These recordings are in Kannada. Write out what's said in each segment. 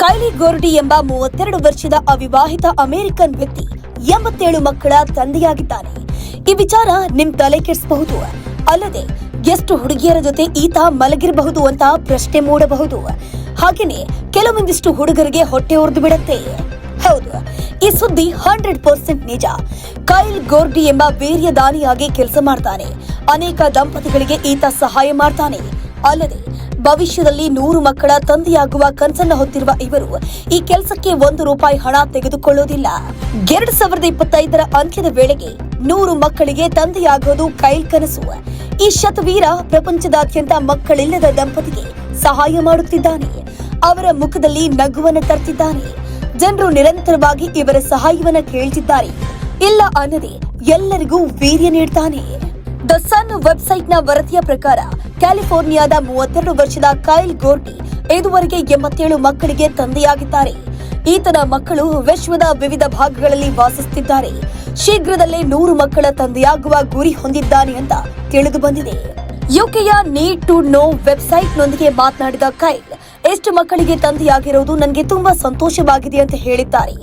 ಕೈಲಿ ಗೋರ್ಡಿ ಎಂಬ ಮೂವತ್ತೆರಡು ವರ್ಷದ ಅವಿವಾಹಿತ ಅಮೆರಿಕನ್ ವ್ಯಕ್ತಿ ಎಂಬತ್ತೇಳು ಮಕ್ಕಳ ತಂದೆಯಾಗಿದ್ದಾನೆ. ಈ ವಿಚಾರ ನಿಮ್ ತಲೆ ಕೆಡಿಸಬಹುದು. ಅಲ್ಲದೆ ಎಷ್ಟು ಹುಡುಗಿಯರ ಜೊತೆ ಈತ ಮಲಗಿರಬಹುದು ಅಂತ ಪ್ರಶ್ನೆ ಮೂಡಬಹುದು. ಹಾಗೇನೆ ಕೆಲವೊಂದಿಷ್ಟು ಹುಡುಗರಿಗೆ ಹೊಟ್ಟೆ ಉರಿದು ಬಿಡತ್ತೆ. ಹೌದು, ಈ ಸುದ್ದಿ ಹಂಡ್ರೆಡ್ ಪರ್ಸೆಂಟ್ ನಿಜ. ಕೈಲ್ ಗೋರ್ಡಿ ಎಂಬ ವೀರ್ಯದಾನಿಯಾಗಿ ಕೆಲಸ ಮಾಡ್ತಾನೆ. ಅನೇಕ ದಂಪತಿಗಳಿಗೆ ಈತ ಸಹಾಯ ಮಾಡ್ತಾನೆ. ಅಲ್ಲದೆ ಭವಿಷ್ಯದಲ್ಲಿ ನೂರು ಮಕ್ಕಳ ತಂದೆಯಾಗುವ ಕನಸನ್ನು ಹೊತ್ತಿರುವ ಇವರು, ಈ ಕೆಲಸಕ್ಕೆ ಒಂದು ರೂಪಾಯಿ ಹಣ ತೆಗೆದುಕೊಳ್ಳೋದಿಲ್ಲ ಎರಡ್ ಸಾವಿರದ ಇಪ್ಪತ್ತೈದರ ಅಂತ್ಯದ ವೇಳೆಗೆ ನೂರು ಮಕ್ಕಳಿಗೆ ತಂದೆಯಾಗೋದು ಕೈ ಕನಸು. ಈ ಶತವೀರ ಪ್ರಪಂಚದಾದ್ಯಂತ ಮಕ್ಕಳಿಲ್ಲದ ದಂಪತಿಗೆ ಸಹಾಯ ಮಾಡುತ್ತಿದ್ದಾನೆ. ಅವರ ಮುಖದಲ್ಲಿ ನಗುವನ್ನು ತರ್ತಿದ್ದಾನೆ. ಜನರು ನಿರಂತರವಾಗಿ ಇವರ ಸಹಾಯವನ್ನ ಕೇಳ್ತಿದ್ದಾರೆ. ಇಲ್ಲ ಅನ್ನದೆ ಎಲ್ಲರಿಗೂ ವೀರ್ಯ ನೀಡ್ತಾನೆ. ದ ಸನ್ ವೆಬ್ಸೈಟ್ನ ವರದಿಯ ಪ್ರಕಾರ ಕ್ಯಾಲಿಫೋರ್ನಿಯಾದ ಮೂವತ್ತೆರಡು ವರ್ಷದ ಕೈಲ್ ಗೋರ್ಟಿ ಇದುವರೆಗೆ ಎಂಬತ್ತೇಳು ಮಕ್ಕಳಿಗೆ ತಂದೆಯಾಗಿದ್ದಾರೆ. ಈತನ ಮಕ್ಕಳು ವಿಶ್ವದ ವಿವಿಧ ಭಾಗಗಳಲ್ಲಿ ವಾಸಿಸುತ್ತಿದ್ದಾರೆ. ಶೀಘ್ರದಲ್ಲೇ ನೂರು ಮಕ್ಕಳ ತಂದೆಯಾಗುವ ಗುರಿ ಹೊಂದಿದ್ದಾನೆ ಅಂತ ತಿಳಿದು ಬಂದಿದೆ ಯುಕೆಯ ನೀಡ್ ಟು ನೋ ವೆಬ್ಸೈಟ್ ನೊಂದಿಗೆ ಮಾತನಾಡಿದ ಕೈಲ್ ಎಷ್ಟು ಮಕ್ಕಳಿಗೆ ತಂದೆಯಾಗಿರುವುದು ನನಗೆ ತುಂಬಾ ಸಂತೋಷವಾಗಿದೆ ಅಂತ ಹೇಳಿದ್ದಾರೆ.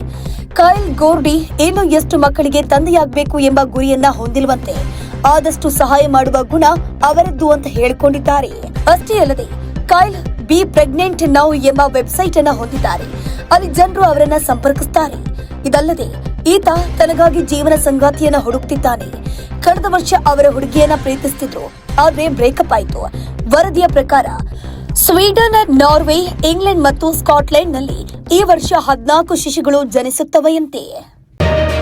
ಕೈಲ್ ಗೋರ್ಡಿ ಇನ್ನು ಎಷ್ಟು ಮಕ್ಕಳಿಗೆ ತಂದೆಯಾಗಬೇಕು ಎಂಬ ಗುರಿಯನ್ನ ಹೊಂದಿರುವಂತೆ ಆದಷ್ಟು ಸಹಾಯ ಮಾಡುವ ಗುಣ ಅವರದ್ದು ಅಂತ ಹೇಳಿಕೊಂಡಿದ್ದಾರೆ. ಅಷ್ಟೇ ಅಲ್ಲದೆ ಕೈಲ್ ಬಿ ಪ್ರೆಗ್ನೆಂಟ್ ನೌ ಎಂಬ ವೆಬ್ಸೈಟ್ ಅನ್ನ ಹೊಂದಿದ್ದಾರೆ. ಅಲ್ಲಿ ಜನರು ಅವರನ್ನ ಸಂಪರ್ಕಿಸುತ್ತಾರೆ ಇದಲ್ಲದೆ, ಈತ ತನಗಾಗಿ ಜೀವನ ಸಂಗಾತಿಯನ್ನ ಹುಡುಕ್ತಿದ್ದಾನೆ. ಕಳೆದ ವರ್ಷ ಅವರ ಹುಡುಗಿಯನ್ನ ಪ್ರೀತಿಸುತ್ತಿದ್ರು ಆದ್ರೆ ಬ್ರೇಕಪ್ ಆಯ್ತು. ವರದಿಯ ಪ್ರಕಾರ, ಸ್ವೀಡನ್, ನಾರ್ವೆ, ಇಂಗ್ಲೆಂಡ್ ಮತ್ತು ಸ್ಕಾಟ್ಲೆಂಡ್ನಲ್ಲಿ ಈ ವರ್ಷ ಹದಿನಾಲ್ಕು ಶಿಶುಗಳು ಜನಿಸುತ್ತವೆಯಂತೆ.